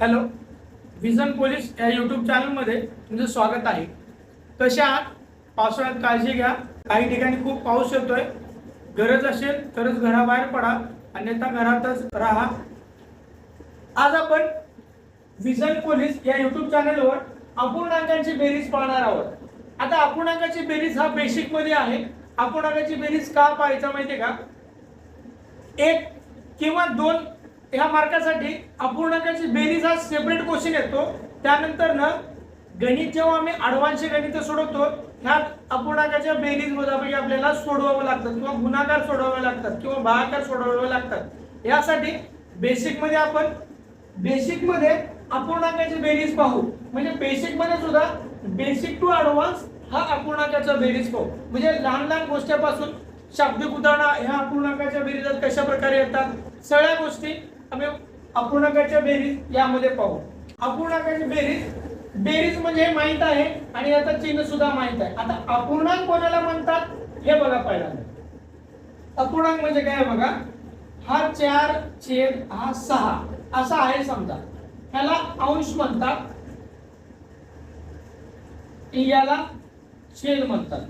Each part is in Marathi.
हॅलो विजन पोलीस या यूट्यूब चॅनलमध्ये तुमचं स्वागत आहे. कशा आहात? पावसाळ्यात काळजी घ्या. काही ठिकाणी खूप पाऊस येतोय. गरज असेल तरच घराबाहेर पडा. अन्यथा घरातच राहा. आज आपण विजन पोलीस या यूट्यूब चॅनलवर अपूर्णांकांची बेरीज पाहणार आहोत. आता अपूर्णांकाची बेरीज हा बेसिकमध्ये आहे. अपूर्णांकाची बेरीज का पाहायचा माहिती आहे का? एक किंवा दोन ह्या मार्कासाठी अपूर्णांकाची बेरीज हा सेपरेट क्वेश्चन येतो. त्यानंतर ना गणित जेव्हा आम्ही अडवान्सचे गणित सोडवतो ह्या अपूर्णांकाच्या बेरीज मधापैकी आपल्याला सोडवावं लागतात किंवा गुणाकार सोडवावे लागतात किंवा भागाकार सोडवावे लागतात. यासाठी बेसिकमध्ये आपण बेसिकमध्ये अपूर्णांकाची बेरीज पाहू. म्हणजे बेसिकमध्ये सुद्धा बेसिक टू ॲडव्हान्स हा अपूर्णांकाचा बेरीज पाहू. म्हणजे लहान लहान गोष्टीपासून शाब्दिक उदाहरणं ह्या अपूर्णांकाच्या बेरीजात कशा प्रकारे येतात? सगळ्या गोष्टी आम्ही अपूर्णांकाच्या बेरीज यामध्ये पाहू. अपूर्णांकाची बेरीज बेरीज म्हणजे हे माहीत आहे आणि याचा चिन्ह सुद्धा माहीत आहे. आता अपूर्णांक कोणाला म्हणतात? हे बघा पहिल्यांदा. अपूर्णांक म्हणजे काय बघा? हा चार छेद हा सहा. असा आहे समजा. ह्याला अंश म्हणतात. याला छेद म्हणतात.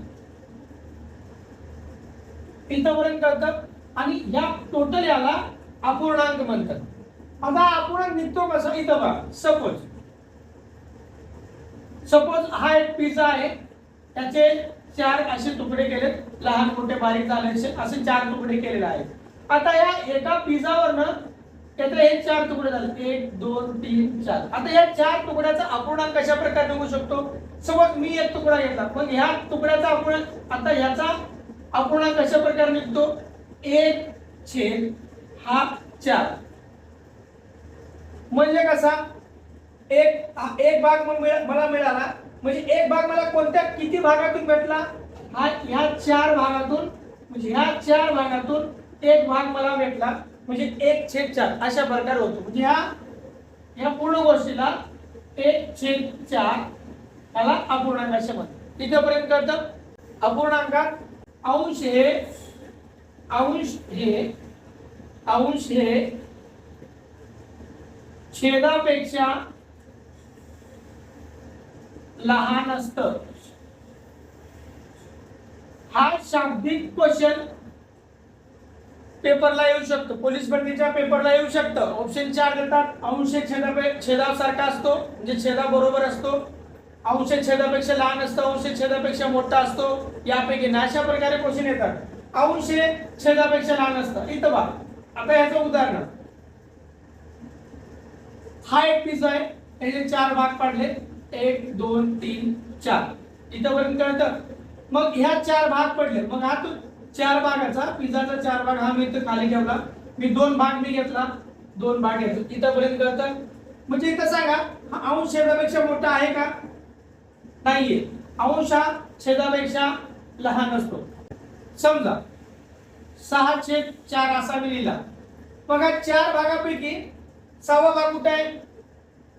इथपर्यंत करतात आणि या टोटल याला अपूर्णांक म्हणतात. आता अपूर्णांक निघतो कसा इथं बघा. सपोज. सपोज हा एक पिझ्झा आहे. त्याचे चार असे तुकडे केलेत. लहान मोठे बारीक झाले असे चार तुकडे केलेले आहेत. आता या एका पिझ्झावरनं त्यातले हे चार तुकडे झाले. एक दोन तीन चार. आता या चार तुकड्याचा अपूर्णांक कशा प्रकारे निघू शकतो? समज मी एक तुकडा घेतला. मग ह्या तुकड्याचा अपूर्णांक आता ह्याचा अपूर्णांक कशा प्रकारे निघतो? एक छेद हा चार. म्हणजे कसा? एक एक भाग मग मला मिळाला. म्हणजे एक भाग मला कोणत्या किती भागातून भेटला? हा ह्या चार भागातून म्हणजे ह्या चार भागातून एक भाग मला भेटला. म्हणजे एक छेद चार अशा प्रकारे होतो. म्हणजे ह्या या पूर्ण गोष्टीला एक छेद चार याला अपूर्णांक असे म्हणतात. इथेपर्यंत कळतं? अपूर्णांकात अंश हे अंश हे अंश हे छेदापेक्षा लहान असत. हा शाब्दिक क्वेश्चन पेपरला येऊ शकतो. पोलीस भरतीच्या पेपरला येऊ शकतं. ऑप्शन चार देतात. अंश छेदापे छेदासारखा असतो. म्हणजे छेदा बरोबर असतो. अंश छेदापेक्षा लहान असतो. अंश छेदापेक्षा मोठा असतो. यापैकी ना अशा प्रकारे क्वेश्चन येतात. अंश हे छेदापेक्षा लहान असतं. इथं बा आता याचं उदाहरण. हा एक पिझ्झा आहे. त्याचे चार भाग पाडले. एक दोन तीन चार. इथंपर्यंत कळतं? मग ह्या चार भाग पडले. मग हा तो चार भागाचा पिझ्झाचा चार भाग हा मी इथं खाली ठेवला. मी दोन भाग मी घेतला. दोन भाग घेतला. इथंपर्यंत कळतं? म्हणजे इथं सांगा हा अंश छेदापेक्षा मोठा आहे का? नाहीये. अंश हा छेदापेक्षा लहान असतो. समजा सहा छेद चार असा मी लिहिला. बघा चार भागापैकी सहावा भाग कुठे आहे?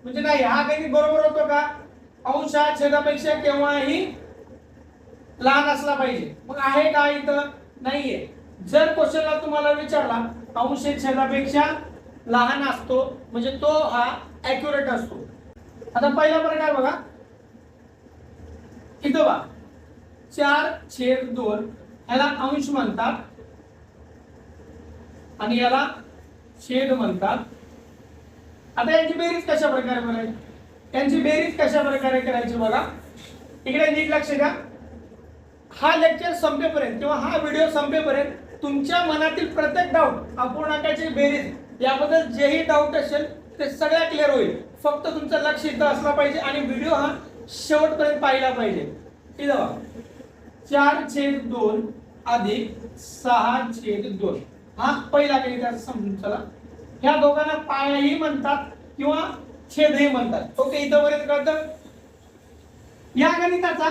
म्हणजे नाही हा गणित बरोबर होतो का? अंश हा छेदापेक्षा केव्हाही लहान असला पाहिजे. मग आहे का इथं? नाहीये. जर क्वेश्चनला तुम्हाला विचारला अंश छेदापेक्षा लहान असतो म्हणजे तो हा अॅक्युरेट असतो. आता पहिला प्रकार बघा. इथं बघा. चार छेद दोन ह्याला अंश म्हणतात. आणि याला शेड म्हणतात. आता यांची बेरीज कशा प्रकारे करायची त्यांची बेरीज कशा प्रकारे करायची बघा. इकडे नीट लक्ष द्या. हा लेक्चर संपेपर्यंत किंवा हा व्हिडिओ संपेपर्यंत तुमच्या मनातील प्रत्येक डाऊट अपूर्णांकाची बेरीज याबद्दल जेही डाऊट असेल ते सगळ्या क्लिअर होईल. फक्त तुमचं लक्ष इथं असला पाहिजे आणि व्हिडिओ हा शेवटपर्यंत पाहिला पाहिजे. इथं बघा. चार छेद दोन अधिक सहा छेद दोन. हा पहिला गणिताचा समजून चला. ह्या दोघांना पायाही म्हणतात किंवा छेदही म्हणतात. ओके इथंपर्यंत कळतं? या गणिताचा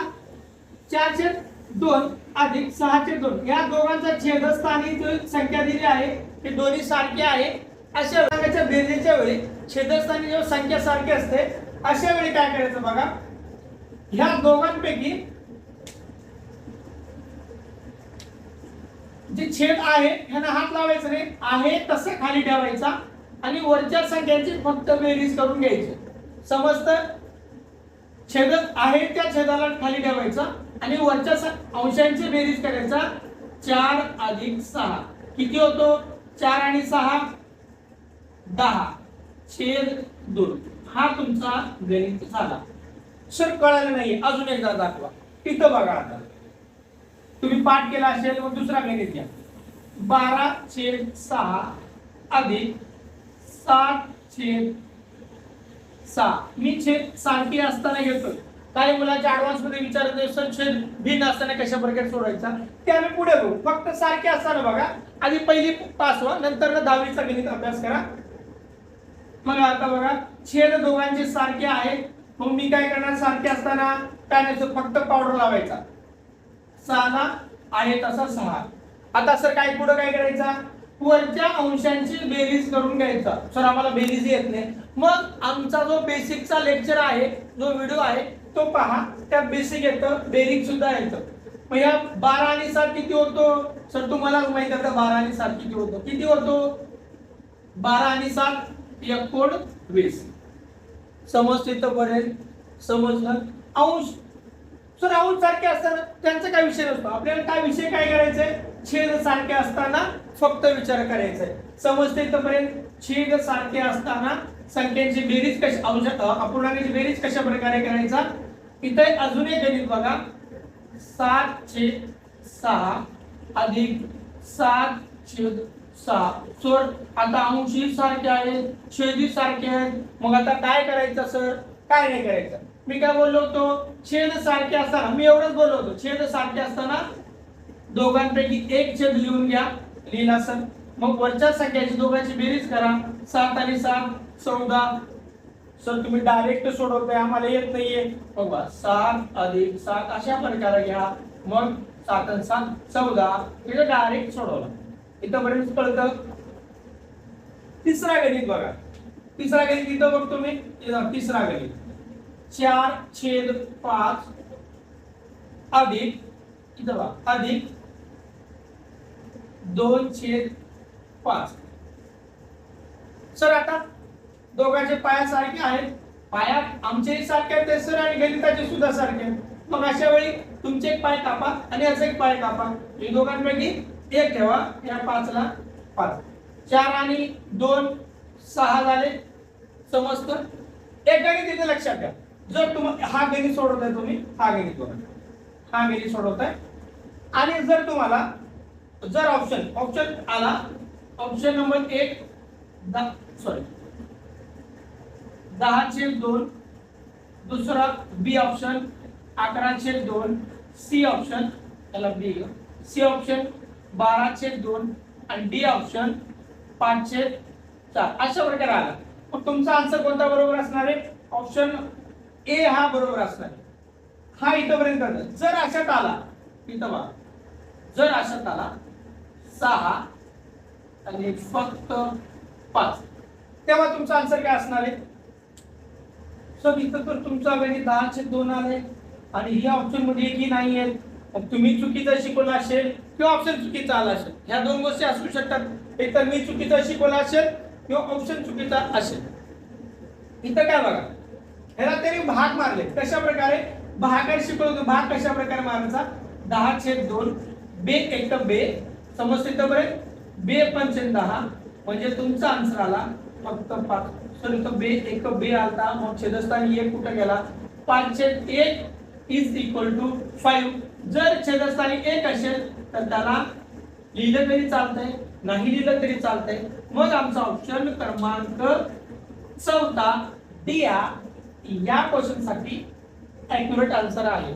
चार छेद दोन अधिक सहा छेद दोन. या दोघांचा छेदस्थानी जो संख्या दिली आहे. ते दोन्ही सारखे आहे. अशा भागाच्या बेरजेच्या वेळी छेदस्थानी जेव्हा संख्या सारखी असते अशा वेळी काय करायचं बघा? ह्या दोघांपैकी जे छेद आहे ह्यांना हात लावायचा नाही. आहे तसं खाली ठेवायचा आणि वरच्या संख्यांची फक्त बेरीज करून घ्यायची. समजतं छेद आहे त्या छेदाला खाली ठेवायचा आणि वरच्या अंशांची बेरीज करायचा. चार अधिक सहा. किती होतो? चार आणि सहा दहा. छेद दोन. हा तुमचा गणित झाला. सर कळालं नाही. अजून एकदा दाखवा. इथं बघा आता. तुम्ही पाठ केला असेल मग दुसरा गणित घ्या बारा छेद सहा अधिक सात छेद सहा. मी छेद सारखी असताना घेतोय. काही मुलांच्या ऍडव्हान्समध्ये विचारत सर छेद भिन्न असताना कशा प्रकारे सोडवायचा ते आम्ही पुढे बघू. फक्त सारखे असताना बघा. आधी पहिली पास व्हा नंतर ना दहावीचा गणित अभ्यास करा. मग आता बघा. छेद दोघांचे सारखे आहेत. मग मी काय करणार? सारखे असताना काय नाही फक्त पावडर लावायचा. सहाला आहे तसा सहा आता सर काय पुढे काय करायचा? वरच्या अंशांची बेरीज करून घ्यायचा. सर आम्हाला बेरीज येत नाही. मग आमचा जो बेसिकचा लेक्चर आहे जो व्हिडिओ आहे तो पहा. त्या बेसिक येतं बेरीज सुद्धा येतं. मग या बारा आणि सात किती होतो? सर तुम्हाला माहीत आहे बारा आणि सात किती होतो? किती होतो? बारा आणि सात एकोण वीस. समजते पर्यंत समजलं? अंश सर राहुल सारखे असताना त्यांचा काय विषय नसतो. आपल्याला काय विषय काय करायचंय? छेद सारखे असताना फक्त विचार करायचा आहे समजते इथपर्यंत छेद सारखे असताना संख्यांची बेरीज कशी अंश अपूर्णांकाची बेरीज कशा प्रकारे करायचा? इथे अजून एक गणित बघा. सात छेद सहा अधिक सात छेद सहा. सर आता अंशी सारखे आहेत छेदी सारखे आहेत. मग आता काय करायचं सर काय नाही करायचं? मी काय बोललो होतो? छेद सारखे असताना मी एवढंच बोललो होतो छेद सारखे असताना दोघांपैकी एक छेद लिहून घ्या लिहिला सर मग वरच्या संख्याची दोघांची बेरीज करा. सात आणि सात चौदा. सर तुम्ही डायरेक्ट सोडवताय आम्हाला येत नाहीये. बघा सात अधिक सात अशा प्रकारे घ्या. मग सात आणि सात चौदा. इथं डायरेक्ट सोडवलं. इथंपर्यंत कळतं तिसरा गणित बघा. तिसरा गणित इथं बघतो मी तिसरा गणित. चार छेद पाच अधिक इथं बघा अधिक दोन छेद पाच. सर आता दोघांचे पाया सारखे आहेत. पाया आमचेही सारखे आहेत ते सर आणि गणिताचे सुद्धा सारखे आहेत. मग अशा वेळी तुमचे एक पाय कापा आणि याचा एक पाय कापा. हे दोघांपैकी एक ठेवा या पाचला पाच. चार आणि दोन सहा झाले. समजतं एक गणित इथे लक्षात घ्या. जर तुम्हाला हा गणित सोडवताय तुम्ही हा गणित बघा हा गणित सोडवताय. आणि जर तुम्हाला जर ऑप्शन ऑप्शन आला ऑप्शन नंबर एक सॉरी दहा छेद दोन दुसरा बी ऑप्शन अकरा छेद दोन सी ऑप्शन त्याला बी सी ऑप्शन बारा छेद दोन आणि डी ऑप्शन पाच छेद चार. अशा प्रकारे आला. मग तुमचा आन्सर कोणता बरोबर असणार आहे? ऑप्शन ए हा बरोबर असणार हा इथंपर्यंत जर अशात आला इथं बघा. जर अशात आला सहा आणि फक्त पाच. तेव्हा तुमचा आन्सर काय असणार आहे? सर इथं तर तुमचा वेळी दहाचे दोन आले. आणि ह्या ऑप्शनमध्ये की नाही आहेत तुम्ही चुकीचं शिकवला असेल किंवा ऑप्शन चुकीचा आला असेल. ह्या दोन गोष्टी असू शकतात. एकतर मी चुकीचं शिकवला असेल किंवा ऑप्शन चुकीचा असेल. इथं काय बघा. ह्याला तरी भाग मारले. कशा प्रकारे भागात शिकवतो. भाग कशा प्रकारे मारायचा? दहा छेद दोन. बे एक बे. समजते बरे? बे पंच दहा. म्हणजे तुमचा आन्सर आला फक्त पाच. सर तो बे एक बे आलता. मग छेदस्थानी एक कुठं गेला? पाच छेद एक इज इक्वल टू फाईव्ह जर छेदस्थानी एक असेल तर त्याला लिहिलं तरी चालतंय. नाही लिहिलं तरी चालतंय. मग आमचा ऑप्शन क्रमांक चौथा. डी की या क्वेश्चनसाठी साठी आन्सर आहे.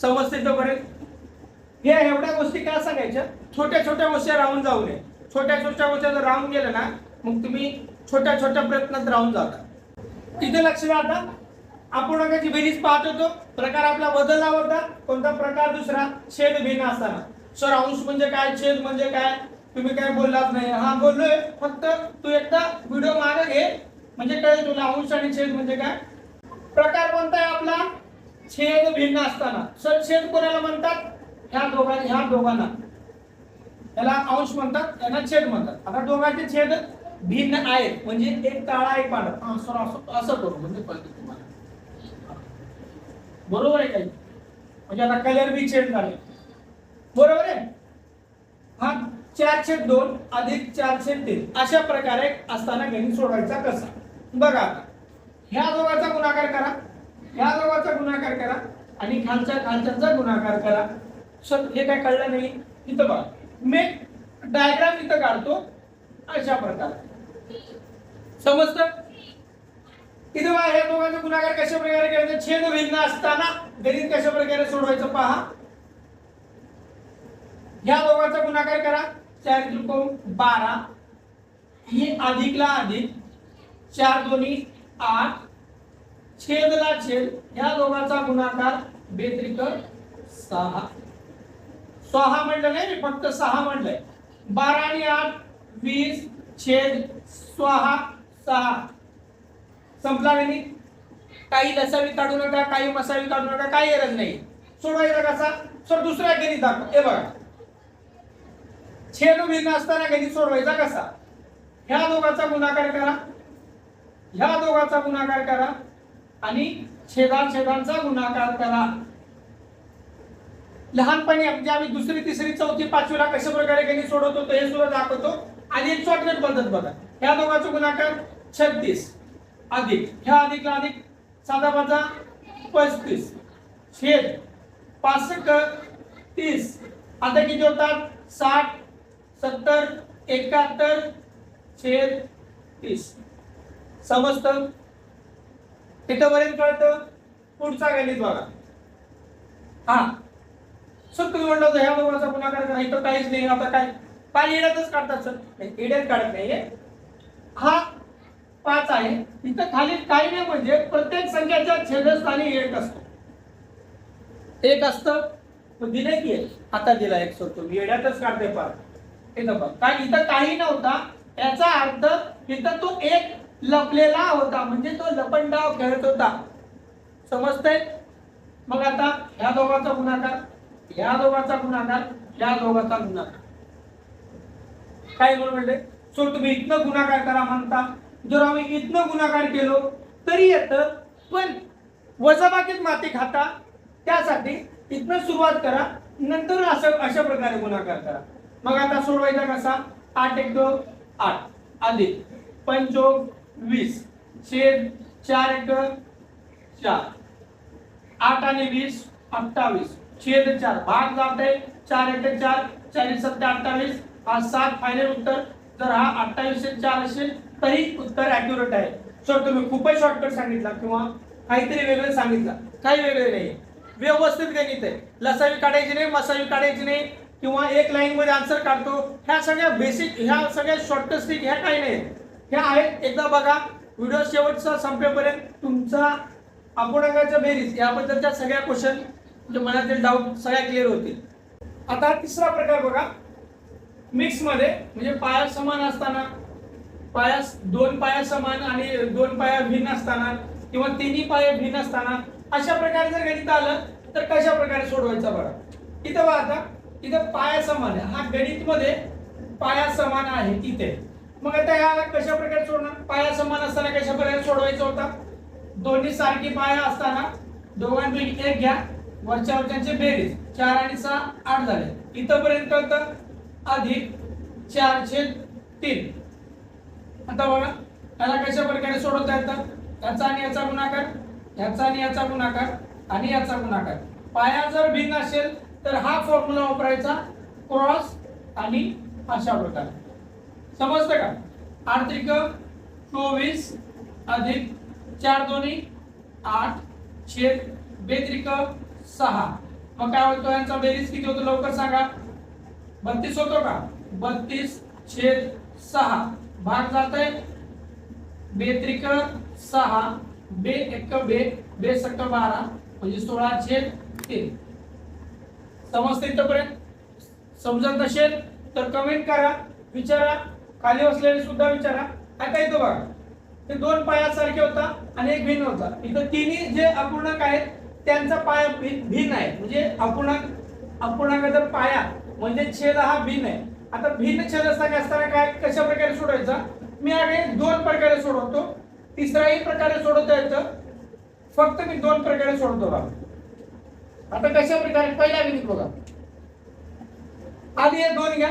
समजते तोपर्यंत या एवढ्या गोष्टी काय सांगायच्या? छोट्या छोट्या गोष्टी राहून जाऊ नये. छोट्या छोट्या गोष्टी जर राहून गेल्या ना मग तुम्ही छोट्या छोट्या प्रयत्नात राहून जाता. तिथे लक्ष द्या आता. अपूर्णांकाची बेरीज पाहत होतो प्रकार आपला बदलला होता कोणता प्रकार दुसरा? छेद भिन्न असताना. सर अंश म्हणजे काय? छेद म्हणजे काय? तुम्ही काय बोललात नाही. हा बोललोय. फक्त तू एकदा व्हिडिओ मागे घे. म्हणजे कळेल तुला अंश आणि छेद म्हणजे काय? प्रकार कोणता आहे आपला? छेद भिन्न असताना. सर छेद कोणाला म्हणतात? ह्या दोघांना ह्या दोघांना. त्याला अंश म्हणतात त्यांना छेद म्हणतात. आता दोघांचे छेद भिन्न आहेत. म्हणजे एक काळा एक पांढरा. असं असं करू. म्हणजे कळतं तुम्हाला. बरोबर आहे काही? म्हणजे आता कलर बी छेद झाले. बरोबर आहे? हा चारशे दोन अधिक चारशे तीन. अशा प्रकारे असताना गणित सोडवायचा कसा? बघा आता. ह्या दोघांचा गुणाकार करा. ह्या दोघांचा गुणाकार करा. आणि खालच्या खालच्यांचा गुणाकार करा. सर हे काय कळलं नाही? इथं बघा. मी डायग्राम इथं काढतो. अशा प्रकारे. समजतं? इथं बघा ह्या दोघांचा गुणाकार कशा प्रकारे करायचा? छेद भिन्न असताना गणित कशा प्रकारे सोडवायचं पहा. ह्या दोघांचा गुणाकार करा. चार त्रिकोण बारा. ही अधिकला अधिक. चार दोन्ही. आठ छेदला छेद ह्या दोघांचा गुणाकार बेत्रिक सहा. सहा म्हणलं नाही मी फक्त सहा म्हणलंय. बारा आणि आठ वीस छेद सहा सहा. संपला नाही? काही लसावी काढू नका काही मसावी काढू नका काही गरज नाही. सोडवायचा कसा सर दुसरा गणित दाखव. हे बघा. छेद भिन्न असताना गणित सोडवायचा कसा? ह्या दोघांचा गुणाकार करा. ह्या दोघांचा गुणाकार करा आणि छेदा छेदांचा गुणाकार करा. लहानपणी म्हणजे आम्ही दुसरी तिसरी चौथी पाचवीला कशा प्रकारे गणित सोडवतो ते हे सुद्धा दाखवतो. आणि एक चॉकलेट पद्धत बघा. ह्या दोघांचा गुणाकार छत्तीस. अधिक. ह्या अधिकला अधिक साधा पाचा पस्तीस. छेद पासष्ट तीस. आता किती होतात? साठ सत्तर एकाहत्तर छेद तीस. समजतं? तिथंपर्यंत कळतं? पुढचा गणित बघा. हा. सर तुम्ही म्हणलं होतं ह्या दोघांचा गुणाकार करा इथं काहीच नाही आता काय? काय येड्यातच काढतात सर. नाही, येड्यात काढत नाहीये. हा पाच आहे. इथं खाली काही नाही म्हणजे प्रत्येक संख्याच्या छेदस्थानी एक असतो. एक असतं. पण दिलंय की आता दिला एक सोडतो तुम्ही. येड्यातच काढते पार. इथं बघ. काय इथं काही नव्हता. याचा अर्थ इथं तो एक लपलेला होता. म्हणजे तो लपंडाव खेळत होता. समजतंय? मग आता ह्या दोघांचा गुणाकार ह्या दोघांचा गुणाकार या दोघांचा गुणाकार. काय बोल म्हणले? सो तुम्ही इथनं गुणाकार करा म्हणता. जर आम्ही इथनं गुणाकार केलो तरी येतं. पण वजाबाकीत माती खाता त्यासाठी इथनं सुरुवात करा. नंतर असं अशा प्रकारे गुणाकार करा. मग आता सोडवायचा कसा? आठ एक दोन आठ. अधिक पंचोग वीस. छेद चार एक चार. आठ आणि वीस अठ्ठावीस. छेद चार. भाग जात आहे. चार एक चार. चार सत्य अठ्ठावीस. हा सात फायनल उत्तर. जर हा अठ्ठावीस चार असेल तरी उत्तर अॅक्युरेट आहे. सर तुम्ही खूपच शॉर्टकट सांगितला किंवा काहीतरी वेगळं सांगितलं. काही वेगळे नाही. व्यवस्थित गणित आहे. लसावी काढायची नाही मसावी काढायची नाही किंवा एक लाईन मध्ये आन्सर काढतो. ह्या सगळ्या बेसिक ह्या सगळ्या शॉर्टकट स्टिक ह्या काही नाही. ह्या आहेत. एकदा बघा व्हिडिओ शेवटचा संपेपर्यंत तुमचा अपूर्णांकाचा बेरीज याबद्दलच्या सगळ्या क्वेश्चन म्हणजे मनातील डाऊट सगळ्या क्लिअर होतील. आता तिसरा प्रकार बघा. मिक्समध्ये म्हणजे पाया समान असताना पाया दोन पाया समान आणि दोन पाया भिन्न असताना किंवा तिन्ही पाया भिन्न असताना अशा प्रकारे जर गणित आलं तर कशा प्रकारे सोडवायचा बघा. इथं बघा आता इथं पाया समान आहे. हा गणित मध्ये पाया समान आहे इथे. मग आता ह्याला कशा प्रकारे सोडणार? पाया समान असताना कशा प्रकारे सोडवायचा होता? दोन्ही सारखी पाया असताना दोघांपैकी एक घ्या. वरच्या वरच्यांचे बेरीज. चार आणि सहा आठ झाले. इथंपर्यंत अधिक चार चारशे तीन. आता बघा त्याला कशा प्रकारे सोडवता येतं? याचा आणि याचा गुणाकार याचा आणि याचा गुणाकार आणि याचा गुणाकार. पाया जर भिन्न असेल तर हा फॉर्म्युला वापरायचा क्रॉस आणि अशा प्रकारे. समजतं का? आठ त्रिक चोवीस अधिक चार दोन्ही आठ छेद बेत्रिक सहा. मग काय होतो? यांचा बेरीज किती होतो लवकर सांगा. बत्तीस होतो का? बत्तीस छेद सहा. भाग जात आहे बेत्रिक सहा बे एक बे बे सक्क बारा म्हणजे सोळा छेद तीन. समजते इथपर्यंत? समजत नसेल तर कमेंट करा विचारा. खाली असलेले सुद्धा विचारा. आता इथं बघा. ते दोन पायासारखे होता आणि एक भिन्न होता. इथं तिन्ही जे अपूर्णांक आहेत त्यांचा पाया भि- भिन्न आहे. म्हणजे अपूर्णांक अपूर्णांकाचा पाया म्हणजे छेद हा भिन्न आहे. आता भिन्न छेद असताना असताना काय कशा प्रकारे सोडायचा मी आगे दोन प्रकारे सोडवतो. तिसराही प्रकारे सोडवता येतं. फक्त मी दोन प्रकारे सोडतो बघा. आता कशा प्रकारे पहिल्या विनीत बघा. आधी हे दोन घ्या.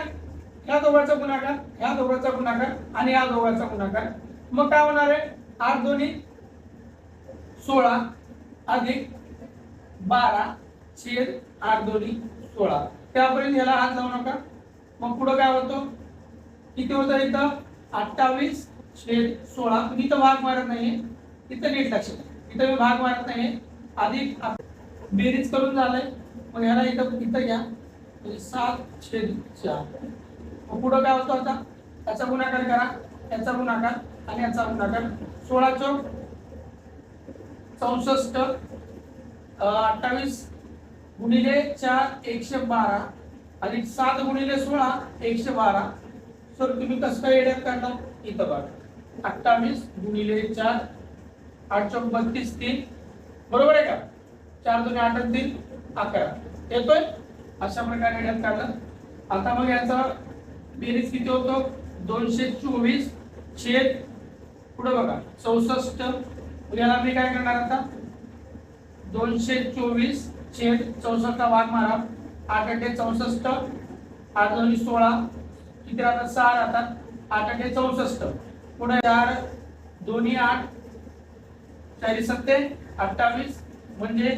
ह्या दोघांचा गुणाकार ह्या दोघांचा गुणाकार आणि या दोघांचा गुणाकार. मग काय होणार आहे? आठ दोन्ही सोळा अधिक बारा छेद आठ दोन्ही सोळा. त्यापर्यंत याला हात लावू नका. मग पुढं काय होतो? किती होतं इथं? अठ्ठावीस छेद सोळा. मी इथं भाग मारत नाही इथं नीट लक्ष इथं मी भाग मारत नाही अधिक बेरीज करून झालंय. मग ह्याला इथं इथं घ्या. म्हणजे सात छेद चार. मग पुढं काय होतो आता? त्याचा गुणाकार करा याचा गुणाकार आणि याचा गुणाकार. सोळा चौक चौसष्ट अठ्ठावीस गुणिले चार एकशे बारा आणि सात गुणिले सोळा एकशे बारा. सर तुम्ही कसं काय एड्यात काढला? इथं बघा. अठ्ठावीस गुणिले चार आठ चौक बत्तीस तीन. बरोबर आहे का? चार दोन आठ तीन अकरा. येतोय? अशा प्रकारे एड्यात काढला. आता मग याचा बेरीज किती होतो? दोनशे चोवीस छेद पुढे बघा चौसष्ट. याला मी काय करणार आता? दोनशे चोवीस छेद चौसष्ट भाग मारा. आठ अठ्ठे चौसष्ट आठ दोन्ही सोळा. किती राहतात? सहा राहतात. आठ अठ्ठे चौसष्ट. पुढे चार दोन्ही आठ. चारी सत्ते अठ्ठावीस. म्हणजे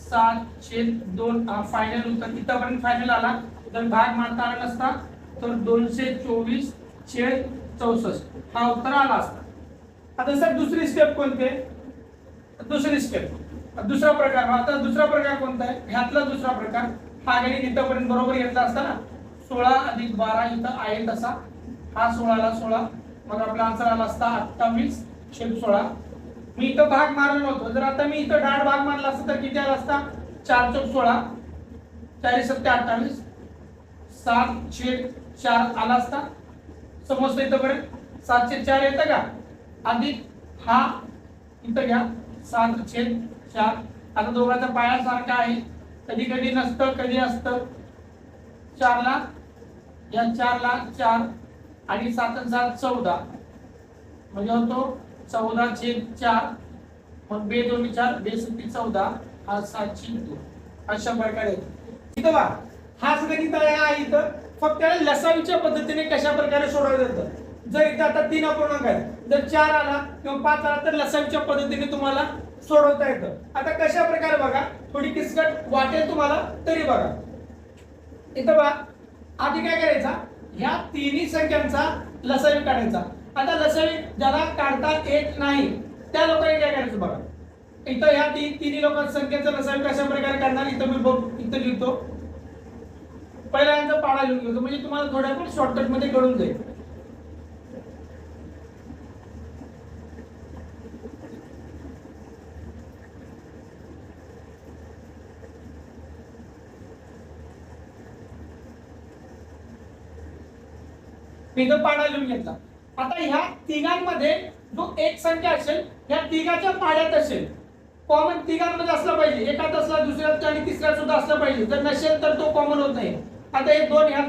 सात छेद दोन. फायनल उत्तर इथपर्यंत फायनल आला? तर भाग मारता आला नसता तर दोनशे चोवीस छेद चौसष्ट. हा उत्तर आला असता. आता सर दुसरी स्टेप कोणते दुसरी स्टेप दुसरा प्रकार आता दुसरा प्रकार कोणता आहे? ह्यातला दुसरा प्रकार हा गणित इथंपर्यंत बरोबर घेतला असता ना? सोळा अधिक बारा इथं आहे तसा. हा सोळाला सोळा. मग आपला आन्सर आला असता अठ्ठावीस छेद सोळा. मी इथं भाग मारला नव्हतो. जर आता मी इथं डाळ भाग मारला असता तर किती आला असता? चार चौक सोळा. चारी सत्ते अठ्ठावीस सात छेद चार आला असता? समजतं इथंपर्यंत सातशे चार येतं का? अधिक हा इथं घ्या. सात छेद चार. आता दोघांचा पायासारखा आहे. कधी कधी नसतं कधी असतं. चारला या चारला चार आणि सात सात चौदा. म्हणजे होतो चौदा छेद चार. मग बे दोन चार बे सत्ती चौदा. हा सात छेद दोन. अशा प्रकारे. इथं बा हाच गणित आहे इथं? फक्त याला लसावीच्या पद्धतीने कशा प्रकारे सोडवलं जातं? जर इथं आता तीन अपूर्णांक आहेत. जर चार आला किंवा पाच आला तर लसावीच्या पद्धतीने तुम्हाला सोडवता येतं. आता कशा प्रकारे बघा थोडी किसकट वाटेल तुम्हाला तरी बघा. इथं बघा आधी काय करायचा? ह्या तिन्ही संख्यांचा लसावी काढायचा. आता लसावी ज्याला काढता येत नाही त्या लोकांनी काय करायचं बघा? इथं ह्या तीन तिन्ही लोकांच्या संख्येचा लसावी कशा प्रकारे काढणार? इथं मी बघ इथं लिहितो. पहिला यांचा पाडा लिहून घेतो म्हणजे तुम्हाला थोड्या पण शॉर्टकटमध्ये कळून जाईल मी पाडा लिहून घेतला. आता ह्या तिघांमध्ये जो एक संख्या असेल ह्या तिघाच्या पाड्यात असेल. कॉमन तिघांमध्ये असला पाहिजे. एकात असला दुसऱ्यात आणि तिसऱ्यात सुद्धा असला पाहिजे. जर नसेल तर तो कॉमन होत नाही. आता हे दोन ह्या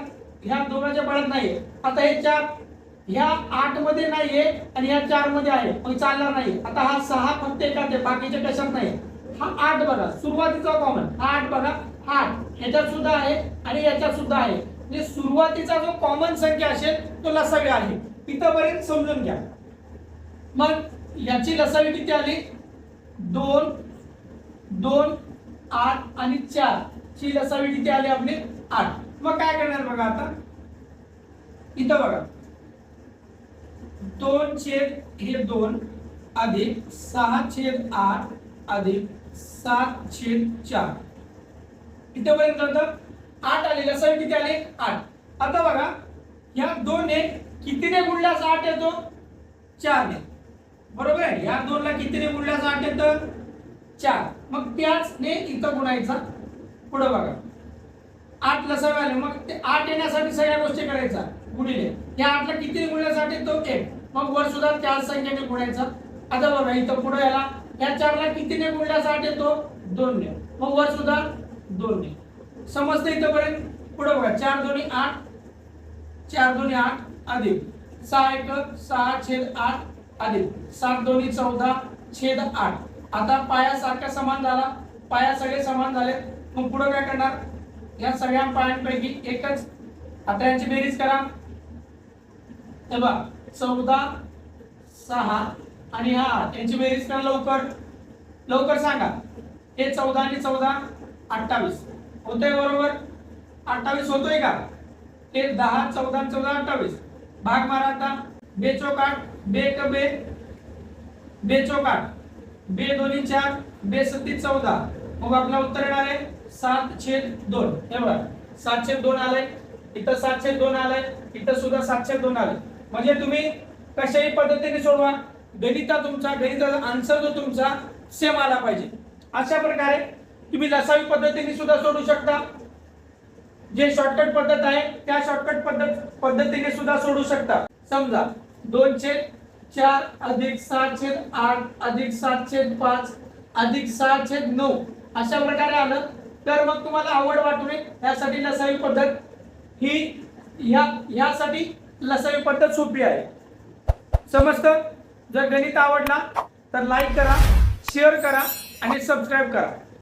ह्या दोघांच्या पाड्यात नाहीये. आता हे चार ह्या आठमध्ये नाहीये आणि ह्या चारमध्ये आहे. पण चालणार नाही. आता हा सहा फक्त एकात आहे. बाकीच्या कशात नाही. हा आठ बघा. सुरुवातीचा कॉमन हा आठ बघा. आठ. ह्याच्यात सुद्धा आहे आणि याच्यात सुद्धा आहे. म्हणजे सुरुवातीचा जो कॉमन संख्या असेल तो लसावी आहे. इथंपर्यंत समजून घ्या. मग याची लसावी किती आली? दोन दोन आठ आणि चार. ची लसावी किती आली आपली? आठ. मग काय करणार बघा आता? इथं बघा. दोन छेद हे दोन अधिक सहा छेद आठ अधिक सात छेद चार. इथपर्यंत होतं आठ आलेलं सर किती आले? आठ. आता बघा या दोनने कितीने गुणल्यास आठ येतो? चार ने बरोबर आहे? या दोनला कितीने गुणल्यास आठ येतं? चार. मग त्याच ने इथं गुणायचा. पुढं बघा. आठ सवय आले. मग ते आठ येण्यासाठी सगळ्या गोष्टी करायचा गुणिले या आठला किती गुणण्यासाठी तो एक. मग वर सुद्धा चार संख्येने गुणायचा आता बघा इथं पुढे याला. या चारला कितीने गुणण्यासाठी तो? दोन ने मग वर सुद्धा दोन ने समजतं इथंपर्यंत? पुढे बघा चार दोन्ही आठ चार दोन्ही आठ अधिक. सहा एक सहा छेद आठ अधिक. सात दोन्ही चौदा छेद आठ. आता पाया सारखा समान झाला. पाया सगळे समान झाले मग पुढे काय करणार? या सगळ्या पायांपैकी एकच आता यांची बेरीज करा. तर बघा चौदा सहा आणि हा आठ यांची बेरीज करा लवकर. लवकर सांगा. हे चौदा आणि चौदा अठ्ठावीस. होतंय बरोबर? अठ्ठावीस होतोय का? ते दहा चौदा आणि चौदा अठ्ठावीस. भाग मारा आता. बे चौक बे क बे. बे चौक बे दोन्ही चार बे सत्ती चौदा. मग आपला उत्तर येणार आहे. सात छेद दोन. हे बघा सात छेद दोन आलंय इथं सात छेद दोन आलंय इथं सुद्धा सात छेद दोन आलंय. म्हणजे तुम्ही कशाही पद्धतीने सोडवा गणिता तुमचा गणिताचा आन्सर जो तुमचा सेम आला पाहिजे. अशा प्रकारे तुम्ही लसावी पद्धतीने सुद्धा सोडू शकता. जे शॉर्टकट पद्धत आहे त्या शॉर्टकट पद्धत पद्धतीने सुद्धा सोडू शकता. समजा दोन छेद चार अधिक सात छेद आठ अधिक सात छेद पाच अधिक सहा छेद नऊ. अशा प्रकारे आलं. तर मग तुम्हाला आवड वाटू नये. यासाठी लसावी पद्धत ही ह्या ह्यासाठी लसावी पद्धत सोपी आहे. समजतं जर गणित आवडला तर लाईक करा शेअर करा आणि सबस्क्राईब करा.